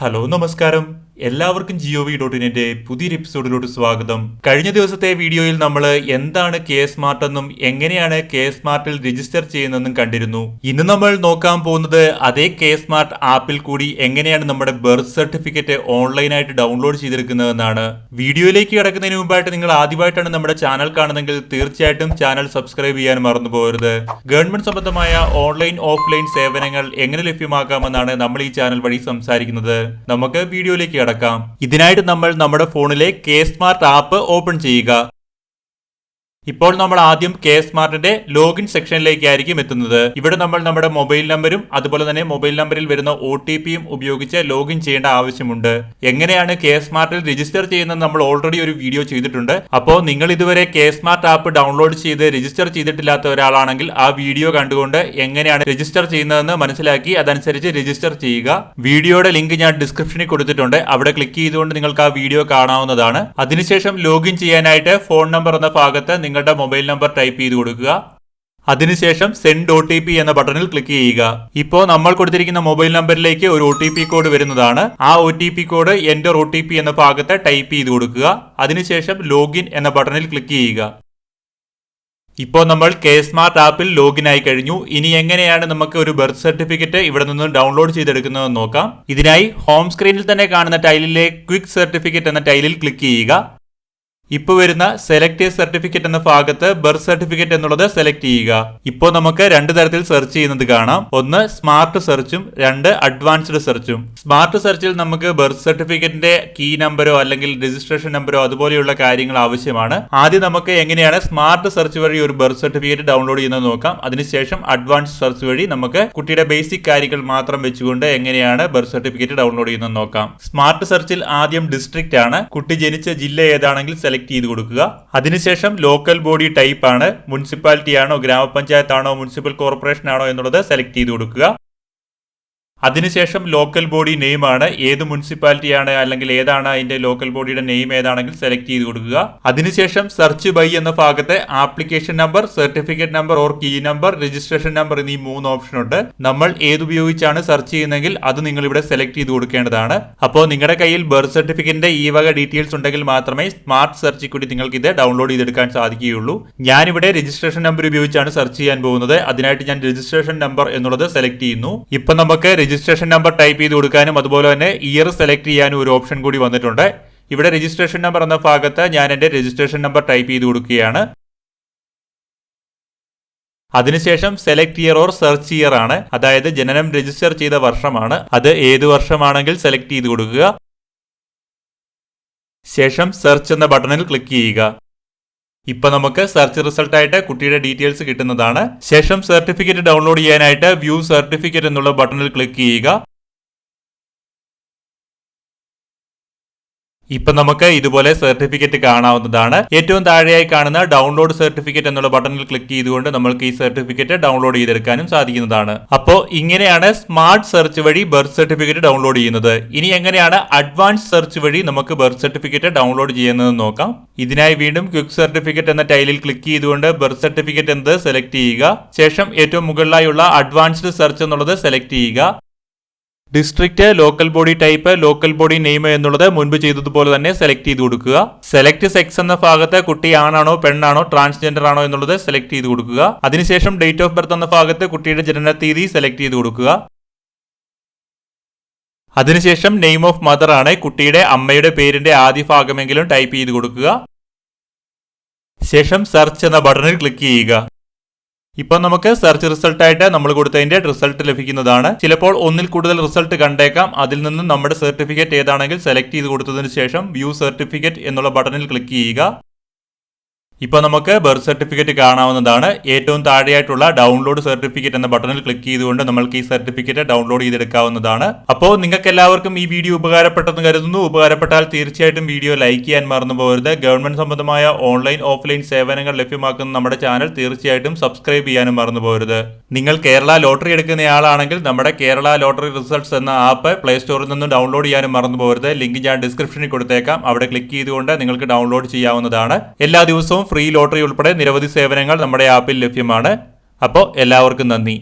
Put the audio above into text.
Hello നമസ്കാരം. എല്ലാവർക്കും ജിഒ V dot ഇനിന്റെ പുതിയൊരു എപ്പിസോഡിലോട്ട് സ്വാഗതം. കഴിഞ്ഞ ദിവസത്തെ വീഡിയോയിൽ നമ്മൾ എന്താണ് കെ സ്മാർട്ട് എന്നും എങ്ങനെയാണ് കെ സ്മാർട്ടിൽ രജിസ്റ്റർ ചെയ്യുന്നതെന്നും കണ്ടിരുന്നു. ഇന്ന് നമ്മൾ നോക്കാൻ പോകുന്നത് അതേ കെ സ്മാർട്ട് ആപ്പിൽ കൂടി എങ്ങനെയാണ് നമ്മുടെ ബർത്ത് സർട്ടിഫിക്കറ്റ് ഓൺലൈനായിട്ട് ഡൗൺലോഡ് ചെയ്തെടുക്കുന്നതെന്നാണ്. വീഡിയോയിലേക്ക് കിടക്കുന്നതിന് മുമ്പായിട്ട് നിങ്ങൾ ആദ്യമായിട്ടാണ് നമ്മുടെ ചാനൽ കാണുന്നതെങ്കിൽ തീർച്ചയായിട്ടും ചാനൽ സബ്സ്ക്രൈബ് ചെയ്യാൻ മറന്നു പോകരുത്. ഗവൺമെന്റ് സംബന്ധമായ ഓൺലൈൻ ഓഫ്ലൈൻ സേവനങ്ങൾ എങ്ങനെ ലഭ്യമാക്കാമെന്നാണ് നമ്മൾ ഈ ചാനൽ വഴി സംസാരിക്കുന്നത്. നമുക്ക് വീഡിയോയിലേക്ക് കടക്കാം. ഇതിനായിട്ട് നമ്മൾ നമ്മുടെ ഫോണിലെ കെ സ്മാർട്ട് ആപ്പ് ഓപ്പൺ ചെയ്യുക. ഇപ്പോൾ നമ്മൾ ആദ്യം കെ സ്മാർട്ടിന്റെ ലോഗിൻ സെക്ഷനിലേക്കായിരിക്കും എത്തുന്നത്. ഇവിടെ നമ്മൾ നമ്മുടെ മൊബൈൽ നമ്പരും അതുപോലെ തന്നെ മൊബൈൽ നമ്പറിൽ വരുന്ന ഒ ടി പിയും ഉപയോഗിച്ച് ലോഗിൻ ചെയ്യേണ്ട ആവശ്യമുണ്ട്. എങ്ങനെയാണ് കെ സ്മാർട്ടിൽ രജിസ്റ്റർ ചെയ്യുന്നത് നമ്മൾ ഓൾറെഡി ഒരു വീഡിയോ ചെയ്തിട്ടുണ്ട്. അപ്പോൾ നിങ്ങൾ ഇതുവരെ കെ സ്മാർട്ട് ആപ്പ് ഡൗൺലോഡ് ചെയ്ത് രജിസ്റ്റർ ചെയ്തിട്ടില്ലാത്ത ഒരാളാണെങ്കിൽ ആ വീഡിയോ കണ്ടുകൊണ്ട് എങ്ങനെയാണ് രജിസ്റ്റർ ചെയ്യുന്നതെന്ന് മനസ്സിലാക്കി അതനുസരിച്ച് രജിസ്റ്റർ ചെയ്യുക. വീഡിയോയുടെ ലിങ്ക് ഞാൻ ഡിസ്ക്രിപ്ഷനിൽ കൊടുത്തിട്ടുണ്ട്. അവിടെ ക്ലിക്ക് ചെയ്തുകൊണ്ട് നിങ്ങൾക്ക് ആ വീഡിയോ കാണാവുന്നതാണ്. അതിനുശേഷം ലോഗിൻ ചെയ്യാനായിട്ട് ഫോൺ നമ്പർ എന്ന ഭാഗത്ത് നിങ്ങളുടെ മൊബൈൽ നമ്പർ ടൈപ്പ് ചെയ്ത് കൊടുക്കുക. അതിനുശേഷം സെൻഡ് ഒ ടി പി എന്ന ബട്ടണിൽ ക്ലിക്ക് ചെയ്യുക. ഇപ്പോൾ നമ്മൾ കൊടുത്തിരിക്കുന്ന മൊബൈൽ നമ്പറിലേക്ക് ഒരു ഒ ടി പി കോഡ് വരുന്നതാണ്. ആ ഒ ടി പി കോഡ് എന്റെ ഒ ടി പി എന്ന ഭാഗത്ത് ടൈപ്പ് ചെയ്ത് കൊടുക്കുക. അതിനുശേഷം ലോഗിൻ എന്ന ബട്ടണിൽ ക്ലിക്ക് ചെയ്യുക. ഇപ്പോൾ നമ്മൾ കെ സ്മാർട്ട് ആപ്പിൽ ലോഗിൻ ആയി കഴിഞ്ഞു. ഇനി എങ്ങനെയാണ് നമുക്ക് ഒരു ബർത്ത് സർട്ടിഫിക്കറ്റ് ഇവിടെ നിന്ന് ഡൗൺലോഡ് ചെയ്തെടുക്കുന്നതെന്ന് നോക്കാം. ഇതിനായി ഹോം സ്ക്രീനിൽ തന്നെ കാണുന്ന ടൈലിലെ ക്വിക്ക് സർട്ടിഫിക്കറ്റ് എന്ന ടൈലിൽ ക്ലിക്ക് ചെയ്യുക. ഇപ്പോൾ വരുന്ന സെലക്ട് സർട്ടിഫിക്കറ്റ് എന്ന ഭാഗത്ത് ബർത്ത് സർട്ടിഫിക്കറ്റ് എന്നുള്ളത് സെലക്ട് ചെയ്യുക. ഇപ്പോൾ നമുക്ക് രണ്ട് തരത്തിൽ സെർച്ച് ചെയ്യുന്നത് കാണാം. ഒന്ന് സ്മാർട്ട് സെർച്ചും രണ്ട് അഡ്വാൻസ്ഡ് സെർച്ചും സ്മാർട്ട് സെർച്ചിൽ നമുക്ക് ബർത്ത് സർട്ടിഫിക്കറ്റിന്റെ കീ നമ്പരോ അല്ലെങ്കിൽ രജിസ്ട്രേഷൻ നമ്പറോ അതുപോലെയുള്ള കാര്യങ്ങൾ ആവശ്യമാണ്. ആദ്യം നമുക്ക് എങ്ങനെയാണ് സ്മാർട്ട് സെർച്ച് വഴി ഒരു ബർത്ത് സർട്ടിഫിക്കറ്റ് ഡൗൺലോഡ് ചെയ്യുന്നത് നോക്കാം. അതിനുശേഷം അഡ്വാൻസ് സെർച്ച് വഴി നമുക്ക് കുട്ടിയുടെ ബേസിക് കാര്യങ്ങൾ മാത്രം വെച്ചുകൊണ്ട് എങ്ങനെയാണ് ബർത്ത് സർട്ടിഫിക്കറ്റ് ഡൗൺലോഡ് ചെയ്യുന്നത് നോക്കാം. സ്മാർട്ട് സെർച്ചിൽ ആദ്യം ഡിസ്ട്രിക്റ്റ് ആണ്. കുട്ടി ജനിച്ച ജില്ല ഏതാണെങ്കിൽ സെലക്ട് ചെയ്ത് കൊടുക്കുക. അതിനുശേഷം ലോക്കൽ ബോഡി ടൈപ്പ് ആണ് മുനിസിപ്പാലിറ്റി ആണോ ഗ്രാമപഞ്ചായത്താണോ മുനിസിപ്പൽ കോർപ്പറേഷൻ ആണോ എന്നുള്ളത് സെലക്ട് ചെയ്ത് കൊടുക്കുക. അതിനുശേഷം ലോക്കൽ ബോഡി നെയിം ആണ്. ഏത് മുനിസിപ്പാലിറ്റി ആണ് അല്ലെങ്കിൽ ഏതാണ് അതിന്റെ ലോക്കൽ ബോഡിയുടെ നെയിം ഏതാണെങ്കിൽ സെലക്ട് ചെയ്ത് കൊടുക്കുക. അതിനുശേഷം സെർച്ച് ബൈ എന്ന ഭാഗത്തെ application number certificate number or key number registration number എന്നീ മൂന്ന് ഓപ്ഷൻ ഉണ്ട്. നമ്മൾ ഏതുപയോഗിച്ചാണ് സെർച്ച് ചെയ്യുന്നതെങ്കിൽ അത് നിങ്ങൾ ഇവിടെ സെലക്ട് ചെയ്ത് കൊടുക്കേണ്ടതാണ്. അപ്പോൾ നിങ്ങളുടെ കയ്യിൽ ബർത്ത് സർട്ടിഫിക്കറ്റിന്റെ ഈ വക ഡീറ്റെയിൽസ് ഉണ്ടെങ്കിൽ മാത്രമേ സ്മാർട്ട് സെർച്ചിൽ കൂടി നിങ്ങൾക്ക് ഇത് ഡൗൺലോഡ് ചെയ്തെടുക്കാൻ സാധിക്കുകയുള്ളൂ. ഞാനിവിടെ രജിസ്ട്രേഷൻ നമ്പർ ഉപയോഗിച്ചാണ് സെർച്ച് ചെയ്യാൻ പോകുന്നത്. അതിനായിട്ട് ഞാൻ രജിസ്ട്രേഷൻ നമ്പർ എന്നുള്ളത് സെലക്ട് ചെയ്യുന്നു. ഇപ്പൊ നമുക്ക് രജിസ്ട്രേഷൻ നമ്പർ ടൈപ്പ് ചെയ്ത് കൊടുക്കാനും അതുപോലെ തന്നെ ഇയർ സെലക്ട് ചെയ്യാനും ഒരു ഓപ്ഷൻ കൂടി വന്നിട്ടുണ്ട്. ഇവിടെ രജിസ്ട്രേഷൻ നമ്പർ എന്ന ഭാഗത്ത് ഞാൻ എന്റെ രജിസ്ട്രേഷൻ നമ്പർ ടൈപ്പ് ചെയ്ത് കൊടുക്കുകയാണ്. അതിനുശേഷം select year or search year ആണ്. അതായത് ജനനം രജിസ്റ്റർ ചെയ്ത വർഷമാണ്. അത് ഏത് വർഷമാണെങ്കിൽ സെലക്ട് ചെയ്ത് കൊടുക്കുക. ശേഷം സെർച്ച് എന്ന ബട്ടണിൽ ക്ലിക്ക് ചെയ്യുക. ഇപ്പൊ നമുക്ക് സെർച്ച് റിസൾട്ടായിട്ട് കുട്ടിയുടെ ഡീറ്റെയിൽസ് കിട്ടുന്നതാണ്. ശേഷം സർട്ടിഫിക്കറ്റ് ഡൗൺലോഡ് ചെയ്യാനായിട്ട് വ്യൂ സർട്ടിഫിക്കറ്റ് എന്നുള്ള ബട്ടണിൽ ക്ലിക്ക് ചെയ്യുക. ഇപ്പൊ നമുക്ക് ഇതുപോലെ സർട്ടിഫിക്കറ്റ് കാണാവുന്നതാണ്. ഏറ്റവും താഴെയായി കാണുന്ന ഡൗൺലോഡ് സർട്ടിഫിക്കറ്റ് എന്നുള്ള ബട്ടണിൽ ക്ലിക്ക് ചെയ്തുകൊണ്ട് നമ്മൾക്ക് ഈ സർട്ടിഫിക്കറ്റ് ഡൗൺലോഡ് ചെയ്തെടുക്കാനും സാധിക്കുന്നതാണ്. അപ്പോൾ ഇങ്ങനെയാണ് സ്മാർട്ട് സെർച്ച് വഴി ബർത്ത് സർട്ടിഫിക്കറ്റ് ഡൗൺലോഡ് ചെയ്യുന്നത്. ഇനി എങ്ങനെയാണ് അഡ്വാൻസ് സെർച്ച് വഴി നമുക്ക് ബർത്ത് സർട്ടിഫിക്കറ്റ് ഡൗൺലോഡ് ചെയ്യുന്നത് നോക്കാം. ഇതിനായി വീണ്ടും ക്വിക്ക് സർട്ടിഫിക്കറ്റ് എന്ന ടൈലിൽ ക്ലിക്ക് ചെയ്തുകൊണ്ട് ബർത്ത് സർട്ടിഫിക്കറ്റ് എന്നത് സെലക്ട് ചെയ്യുക. ശേഷം ഏറ്റവും മുകളിലായുള്ള അഡ്വാൻസ്ഡ് സെർച്ച് എന്നുള്ളത് സെലക്ട് ചെയ്യുക. District local body type local body name എന്നുള്ളത് മുൻപ് ചെയ്തതുപോലെ തന്നെ സെലക്ട് ചെയ്ത് കൊടുക്കുക. സെലക്ട് സെക്സ് എന്ന ഭാഗത്ത് കുട്ടി ആണാണോ പെണ്ണാണോ ട്രാൻസ്ജെൻഡർ ആണോ എന്നുള്ളത് സെലക്ട് ചെയ്ത് കൊടുക്കുക. അതിനുശേഷം ഡേറ്റ് ഓഫ് ബർത്ത് എന്ന ഭാഗത്ത് കുട്ടിയുടെ ജനന തീയതി സെലക്ട് ചെയ്ത് കൊടുക്കുക. അതിനുശേഷം നെയിം ഓഫ് മദർ ആണ് കുട്ടിയുടെ അമ്മയുടെ പേരിന്റെ ആദ്യ ഭാഗമെങ്കിലും ടൈപ്പ് ചെയ്ത് കൊടുക്കുക. ശേഷം സെർച്ച് എന്ന ബട്ടണിൽ ക്ലിക്ക് ചെയ്യുക. ഇപ്പൊ നമുക്ക് സെർച്ച് റിസൾട്ട് ആയിട്ട് നമ്മൾ കൊടുത്തതിന്റെ റിസൾട്ട് ലഭിക്കുന്നതാണ്. ചിലപ്പോൾ ഒന്നിൽ കൂടുതൽ റിസൾട്ട് കണ്ടേക്കാം. അതിൽ നിന്നും നമ്മുടെ സർട്ടിഫിക്കറ്റ് ഏതാണെങ്കിൽ സെലക്ട് ചെയ്ത് കൊടുത്തതിന് ശേഷം വ്യൂ സർട്ടിഫിക്കറ്റ് എന്നുള്ള ബട്ടണിൽ ക്ലിക്ക് ചെയ്യുക. ഇപ്പോൾ നമുക്ക് ബർത്ത് സർട്ടിഫിക്കറ്റ് കാണാവുന്നതാണ്. ഏറ്റവും താഴെയായിട്ടുള്ള ഡൗൺലോഡ് സർട്ടിഫിക്കറ്റ് എന്ന ബട്ടണിൽ ക്ലിക്ക് ചെയ്തുകൊണ്ട് നമ്മൾക്ക് ഈ സർട്ടിഫിക്കറ്റ് ഡൗൺലോഡ് ചെയ്തെടുക്കാവുന്നതാണ്. അപ്പോൾ നിങ്ങൾക്ക് എല്ലാവർക്കും ഈ വീഡിയോ ഉപകാരപ്പെട്ടെന്ന് കരുതുന്നു. ഉപകാരപ്പെട്ടാൽ തീർച്ചയായിട്ടും വീഡിയോ ലൈക്ക് ചെയ്യാൻ മറന്നു പോകരുത്. ഗവൺമെന്റ് സംബന്ധമായ ഓൺലൈൻ ഓഫ്ലൈൻ സേവനങ്ങൾ ലഭ്യമാക്കുന്ന നമ്മുടെ ചാനൽ തീർച്ചയായിട്ടും സബ്സ്ക്രൈബ് ചെയ്യാനും മറന്നു പോകരുത്. നിങ്ങൾ കേരള ലോട്ടറി എടുക്കുന്നയാളാണെങ്കിൽ നമ്മുടെ കേരള ലോട്ടറി റിസൾട്ട്സ് എന്ന ആപ്പ് പ്ലേ സ്റ്റോറിൽ നിന്നും ഡൗൺലോഡ് ചെയ്യാനും മറന്നു പോകരുത്. ലിങ്ക് ഞാൻ ഡിസ്ക്രിപ്ഷനിൽ കൊടുത്തേക്കാം. അവിടെ ക്ലിക്ക് ചെയ്തുകൊണ്ട് നിങ്ങൾക്ക് ഡൗൺലോഡ് ചെയ്യാവുന്നതാണ്. എല്ലാ ദിവസവും ഫ്രീ ലോട്ടറി ഉൾപ്പെടെ നിരവധി സേവനങ്ങൾ നമ്മുടെ ആപ്പിൽ ലഭ്യമാണ്. അപ്പോൾ എല്ലാവർക്കും നന്ദി.